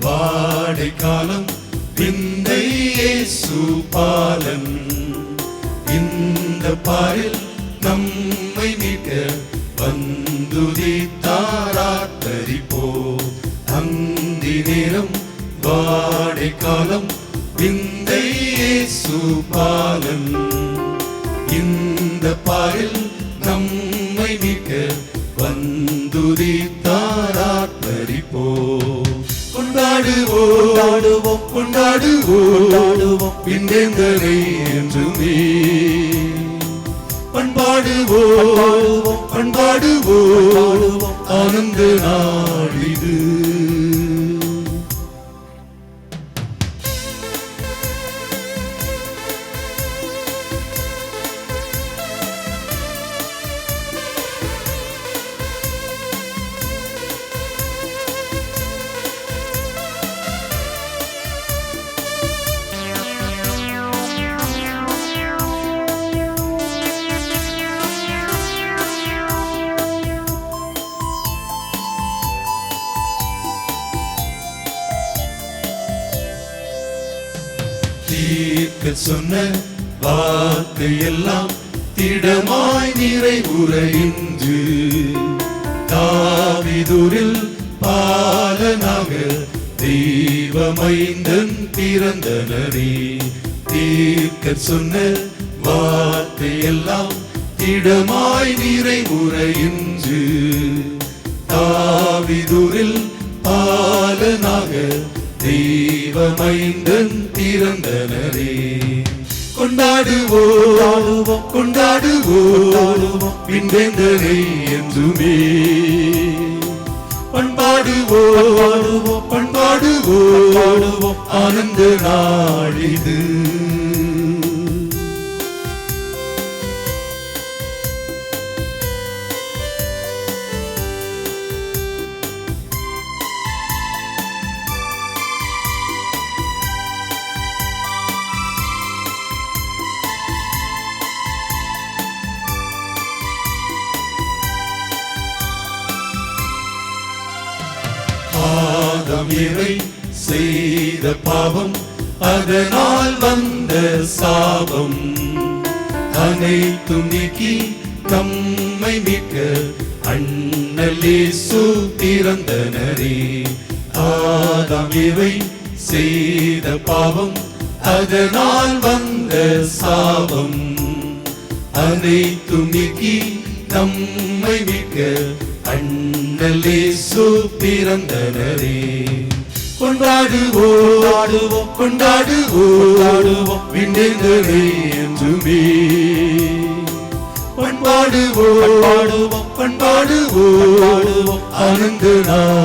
வாடை காலம் விந்தை இயேசு பாலன். இந்த பாரில் நம்மை மீட்க வந்துதி வந்துதித்தாராத்தரிப்போ அந்தி நேரம் வாடைக்காலம் காலம் விந்தை பாலன். இந்த பாரில் நம்மை மீட்க வந்துதி கொண்டாடுவோம். கொண்டாடுவோம். பின்னெந்தரை என்றுமே. பண்பாடுவோம். பண்பாடுவோம். பண்பாடுவோம். ஆனந்த நாளிது தீர்க்க சொன்ன வார்த்தை எல்லாம் திடமாய் நிறைவுற இன்று தாவிதூரில் பாலனாக தெய்வமைந்தன் பிறந்தனரே தீர்க்க சொன்ன வார்த்தை எல்லாம் திடமாய் நிறைவுற இன்று தாவிதூரில் தெய்வமைந்தன் பிறந்தனரே கொண்டாடுவோம் கொண்டாடுவோம் கொண்டாடுவோம் என்றுமே. பண்பாடுவோம் பண்பாடுவோம் பண்பாடுவோம் பண்பாடுவோம் ஆனந்த நாளிது ஆதம் இறை செய்த பாவம் அதனால் வந்த சாபம். அனைத்தும் நீக்கி தம்மை மிக்க அண்ணலே சூத்திரந்த பிறந்தனரே ஆதம் இவை செய்த பாவம் அதனால் வந்த சாபம். அனைத்தும் நீக்கி நம்மை மிக்க அண்ணலே பிறந்தனரே கொண்டாடுவோம் ஆடுவோம் கொண்டாடுவோம் ஆடுவோம் விண்ணேந்தரை என்றுமே. பண்பாடுவோம் பண்பாடுவோம் பண்பாடுவோம் பண்பாடுவோம் ஆனந்த நாள்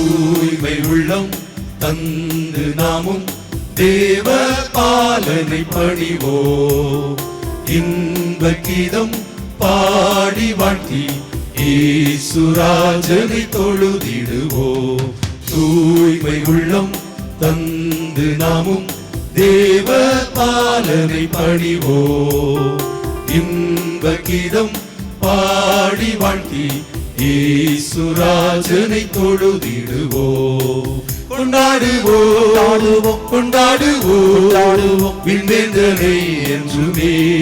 தூய்மை உள்ளம் தந்து நாமும் தேவ பாலனை பணிவோ. இன்ப கீதம் பாடி வாழ்த்தி ஈசுராஜனை தொழுதிடுவோ. தூய்மை உள்ளம் தந்து நாமும் தேவ பாலனை பணிவோ. இன்ப கீதம் பாடி வாழ்த்தி ஈசுராஜனை தொழுதிடுவோ. கொண்டாடுவோம். கொண்டாடுவோம். விண்வேந்தனை என்றுமே.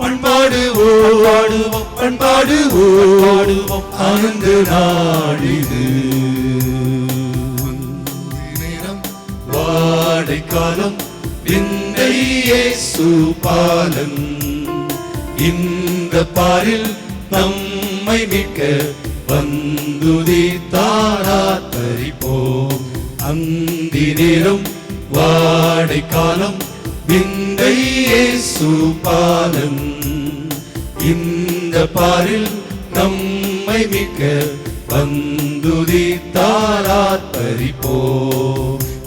பண்பாடுவோம் பண்பாடுவோம். பண்பாடுவோம் பண்பாடுவோம். ஆனந்த நாளிது. நேரம் வாடை காலம் விந்தை இயேசு பாலன். இந்த பாரில் நம்மை மீட்க வந்துதி தாராத்தரிப்போம் அந்தி நேரம் வாடை காலம் விந்தை பாலன் இந்த பாரில் நம்மை மீட்க வந்துதி தாராத்தரிப்போ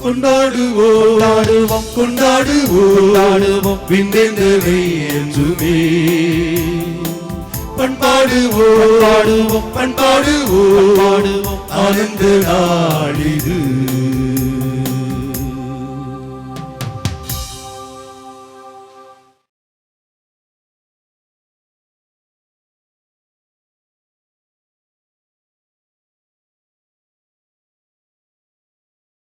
கொண்டாடுவோம். கொண்டாடுவோம். கொண்டாடுவோம். விந்தேந்தனை என்றுமே. பண்பாடுவோம் பண்பாடுவோம் பண்பாடுவோம் பண்பாடுவோம் ஆனந்த நாளிது.